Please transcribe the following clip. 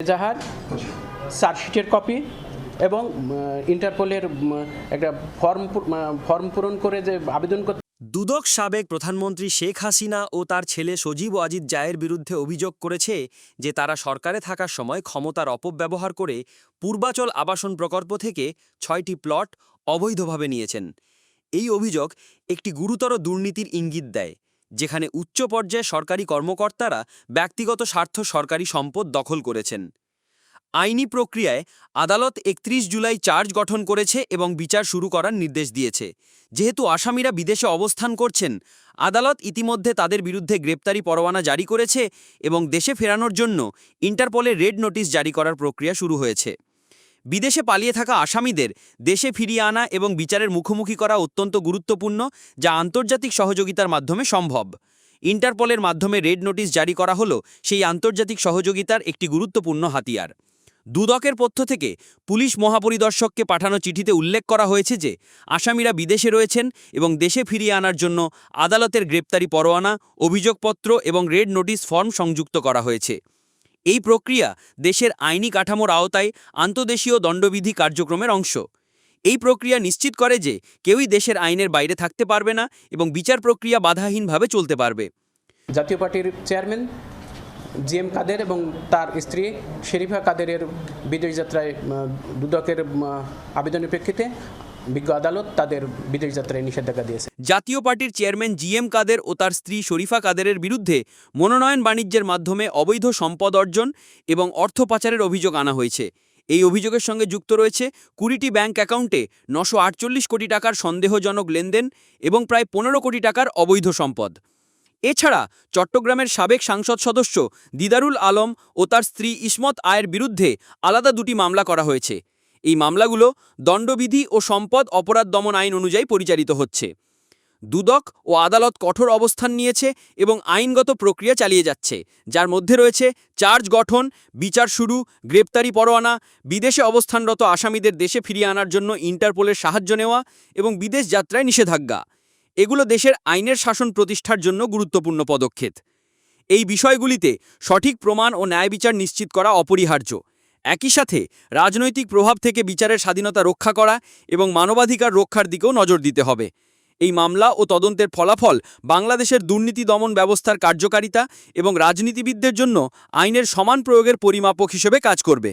এজাহার চার্জশিটের কপি এবং ইন্টারপোলের একটা ফর্ম ফর্ম পূরণ করে যে আবেদন করতে দুদক সাবেক প্রধানমন্ত্রী শেখ হাসিনা ও তার ছেলে সজীব ওয়াজিদ জায়ের বিরুদ্ধে অভিযোগ করেছে যে তারা সরকারে থাকার সময় ক্ষমতার অপব্যবহার করে পূর্বাচল আবাসন প্রকল্প থেকে ছয়টি প্লট অবৈধভাবে নিয়েছেন। এই অভিযোগ একটি গুরুতর দুর্নীতির ইঙ্গিত দেয়। যেখানে উচ্চ পর্যায়ে সরকারি কর্মকর্তারা ব্যক্তিগত স্বার্থ সরকারি সম্পদ দখল করেছেন। আইনি প্রক্রিয়ায় আদালত একত্রিশ জুলাই চার্জ গঠন করেছে এবং বিচার শুরু করার নির্দেশ দিয়েছে। যেহেতু আসামিরা বিদেশে অবস্থান করছেন, আদালত ইতিমধ্যে তাদের বিরুদ্ধে গ্রেপ্তারি পরোয়ানা জারি করেছে এবং দেশে ফেরানোর জন্য ইন্টারপোলে রেড নোটিশ জারি করার প্রক্রিয়া শুরু হয়েছে। বিদেশে পালিয়ে থাকা আসামিদের দেশে ফিরিয়ে আনা এবং বিচারের মুখোমুখি করা অত্যন্ত গুরুত্বপূর্ণ, যা আন্তর্জাতিক সহযোগিতার মাধ্যমে সম্ভব। ইন্টারপোলের মাধ্যমে রেড নোটিশ জারি করা হল সেই আন্তর্জাতিক সহযোগিতার একটি গুরুত্বপূর্ণ হাতিয়ার। দুদকের পক্ষ থেকে পুলিশ মহাপরিদর্শককে পাঠানো চিঠিতে উল্লেখ করা হয়েছে যে, আসামিরা বিদেশে রয়েছেন এবং দেশে ফিরিয়ে আনার জন্য আদালতের গ্রেপ্তারি পরোয়ানা, অভিযোগপত্র এবং রেড নোটিশ ফর্ম সংযুক্ত করা হয়েছে। এই প্রক্রিয়া দেশের আইনি কাঠামোর আওতায় আন্তদেশীয় দণ্ডবিধি কার্যক্রমের অংশ। এই প্রক্রিয়া নিশ্চিত করে যে কেউই দেশের আইনের বাইরে থাকতে পারবে না এবং বিচার প্রক্রিয়া বাধাহীনভাবে চলতে পারবে। জাতীয় পার্টির চেয়ারম্যান জি এম কাদের এবং তার স্ত্রী শেরিফা কাদেরের বিদেশ যাত্রায় দুদকের আবেদনের প্রেক্ষিতে বিজ্ঞ আদালত তাদের বিদেশ যাত্রায় নিষেধাজ্ঞা দিয়েছে। জাতীয় পার্টির চেয়ারম্যান জি এম কাদের ও তার স্ত্রী শরীফা কাদেরের বিরুদ্ধে মনোনয়ন বাণিজ্যের মাধ্যমে অবৈধ সম্পদ অর্জন এবং অর্থ পাচারের অভিযোগ আনা হয়েছে। এই অভিযোগের সঙ্গে যুক্ত রয়েছে কুড়িটি ব্যাংক অ্যাকাউন্টে নশো আটচল্লিশ কোটি টাকার সন্দেহজনক লেনদেন এবং প্রায় পনেরো কোটি টাকার অবৈধ সম্পদ। এছাড়া চট্টগ্রামের সাবেক সাংসদ সদস্য দিদারুল আলম ও তার স্ত্রী ইসমত আয়ের বিরুদ্ধে আলাদা দুটি মামলা করা হয়েছে। এই মামলাগুলো দণ্ডবিধি ও সম্পদ অপরাধ দমন আইন অনুযায়ী পরিচালিত হচ্ছে। দুদক ও আদালত কঠোর অবস্থান নিয়েছে এবং আইনগত প্রক্রিয়া চালিয়ে যাচ্ছে। যার মধ্যে রয়েছে চার্জ গঠন, বিচার শুরু, গ্রেপ্তারি পরোয়ানা, বিদেশে অবস্থানরত আসামিদের দেশে ফিরিয়ে আনার জন্য ইন্টারপোলের সাহায্য নেওয়া এবং বিদেশ যাত্রায় নিষেধাজ্ঞা। এগুলো দেশের আইনের শাসন প্রতিষ্ঠার জন্য গুরুত্বপূর্ণ পদক্ষেপ। এই বিষয়গুলিতে সঠিক প্রমাণ ও ন্যায় বিচার নিশ্চিত করা অপরিহার্য। একই সাথে রাজনৈতিক প্রভাব থেকে বিচারের স্বাধীনতা রক্ষা করা এবং মানবাধিকার রক্ষার দিকেও নজর দিতে হবে। এই মামলা ও তদন্তের ফলাফল বাংলাদেশের দুর্নীতি দমন ব্যবস্থার কার্যকারিতা এবং রাজনীতিবিদদের জন্য আইনের সমান প্রয়োগের পরিমাপক হিসেবে কাজ করবে।